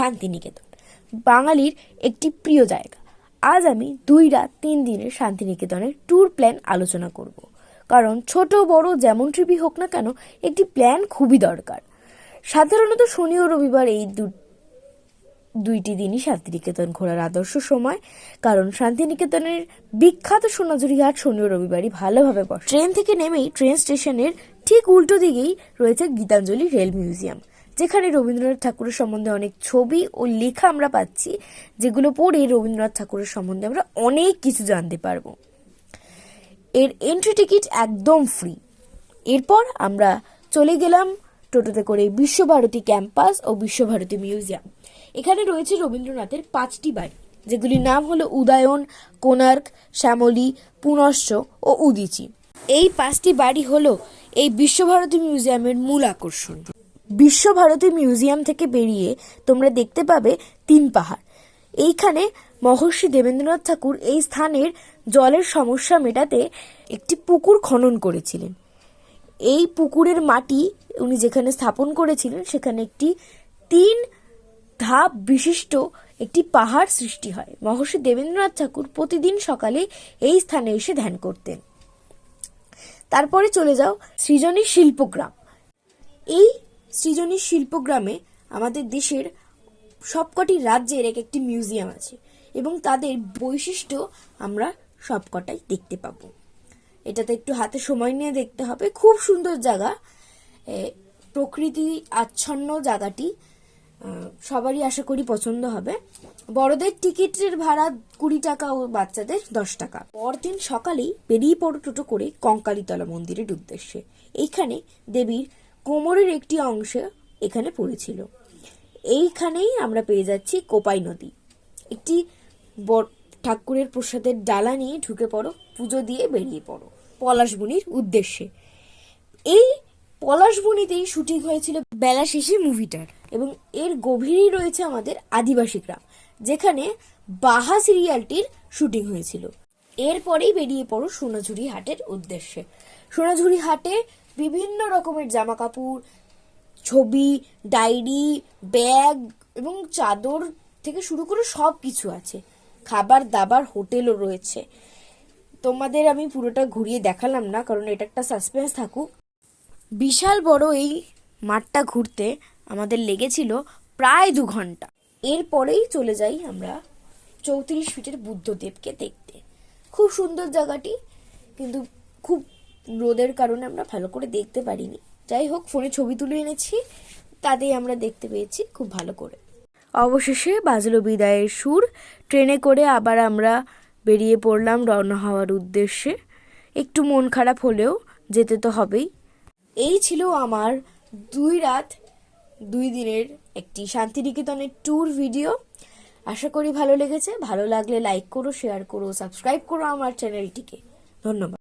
শান্তিনিকেতন। বাঙালির একটি প্রিয় জায়গা। আজ আমি দুই রাত তিন দিনের শান্তিনিকেতনের ট্যুর প্ল্যান আলোচনা করব। কারণ ছোট, বড়, যেমন ট্রিপই হোক না কেন, একটি প্ল্যান খুবই দরকার। সাধারণত শনি ও রবিবার এই দু, দুইটি দিনই শান্তিনিকেতন ঘোরার আদর্শ সময়। কারণ শান্তিনিকেতনের বিখ্যাত সোনাঝুরি ঘাট শনি ও রবিবারই ভালোভাবে বসে। ট্রেন থেকে নেমেই ট্রেন স্টেশনের ঠিক উল্টো দিকেই রয়েছে গীতাঞ্জলি রেল মিউজিয়াম যেখানে রবীন্দ্রনাথ ঠাকুরের সম্বন্ধে অনেক ছবি ও লেখা আমরা পাচ্ছি, যেগুলো পড়ে রবীন্দ্রনাথ ঠাকুরের সম্বন্ধে আমরা অনেক কিছু জানতে পারব। এর এন্ট্রি টিকিট একদম ফ্রি এরপর আমরা চলে গেলাম টোটোতে করে বিশ্বভারতী ক্যাম্পাস ও বিশ্বভারতী মিউজিয়াম। এখানে রয়েছে রবীন্দ্রনাথের পাঁচটি বাড়ি, যেগুলির নাম হলো উদয়ন, কোণার্ক, শ্যামলী, পুনশ্চ ও উদিচি। এই পাঁচটি বাড়ি হলো এই বিশ্বভারতী মিউজিয়ামের মূল আকর্ষণ। বিশ্বভারতী মিউজিয়াম থেকে বেরিয়ে তোমরা দেখতে পাবে তিন পাহাড়। এইখানে মহর্ষি দেবেন্দ্রনাথ ঠাকুর এই স্থানের জলের সমস্যা মেটাতে একটি পুকুর খনন করেছিলেন। এই পুকুরের মাটি উনি যেখানে স্থাপন করেছিলেন, সেখানে একটি তিন ধাপ বিশিষ্ট একটি পাহাড় সৃষ্টি হয়। মহর্ষি দেবেন্দ্রনাথ ঠাকুর প্রতিদিন সকালে এই স্থানে এসে ধ্যান করতেন। তারপরে চলে যাও সৃজনী শিল্পগ্রাম। এই সৃজনী শিল্পগ্রামে আমাদের দেশের সবকটি রাজ্যের এক একটি মিউজিয়াম আছে এবং তাদের বৈশিষ্ট্য আমরা সবকটাই দেখতে পাবো। এটাতে একটু হাতে সময় নিয়ে দেখতে হবে। খুব সুন্দর জায়গা। প্রকৃতি আচ্ছন্ন জায়গাটি সবারই আশা করি পছন্দ হবে। বড়দের টিকিটের ভাড়া কুড়ি টাকা ও বাচ্চাদের দশ টাকা। পরদিন সকালেই বেরিয়ে পড়ো টোটো করে কঙ্কালীতলা মন্দিরের উদ্দেশ্যে। এইখানে দেবীর কোমরের একটি অংশ এখানে পড়েছিল। এইখানেই আমরা পেয়ে যাচ্ছি কোপাই নদী। একটি ঠাকুরের প্রসাদের ডালা নিয়ে ঢুকে পড়ো, পুজো দিয়ে বেরিয়ে পড়ো, পলাশবনির উদ্দেশ্যে। এই পলাশবনিতেই শুটিং হয়েছিল বেলা শেষে মুভিটার এবং এর গভীরেই রয়েছে আমাদের আদিবাসী গ্রাম, যেখানে বাহা সিরিয়ালটির শুটিং হয়েছিল। এরপরেই বেরিয়ে পড়ো সোনাঝুরি হাটের উদ্দেশ্যে। সোনাঝুরি হাটে বিভিন্ন রকমের জামা কাপড় ছবি, ডায়েরি, ব্যাগ এবং চাদর থেকে শুরু করে সব কিছু আছে। খাবার দাবার, হোটেলও রয়েছে। তোমাদের আমি পুরোটা ঘুরিয়ে দেখালাম না, কারণ এটা একটা সাসপেন্স থাকুক। বিশাল বড় এই মাঠটা ঘুরতে আমাদের লেগেছিল প্রায় দু ঘণ্টা। এরপরেই চলে যাই আমরা চৌত্রিশ ফিটের বুদ্ধদেবকে দেখতে। খুব সুন্দর জায়গাটি, কিন্তু খুব রোদের কারণে আমরা ভালো করে দেখতে পারিনি। যাই হোক, ফোনে ছবি তুলে এনেছি, তাতেই আমরা দেখতে পেয়েছি খুব ভালো করে। অবশেষে বাজলো বিদায়ের সুর। ট্রেনে করে আবার আমরা বেরিয়ে পড়লাম রওনা হওয়ার উদ্দেশ্যে। একটু মন খারাপ হলেও যেতে তো হবেই। এই ছিল আমার দুই রাত, দুই দিনের একটি শান্তিনিকেতনের ট্যুর ভিডিও। আশা করি ভালো লেগেছে। ভালো লাগলে লাইক করো, শেয়ার করো, সাবস্ক্রাইব করো আমার চ্যানেলটিকে। ধন্যবাদ।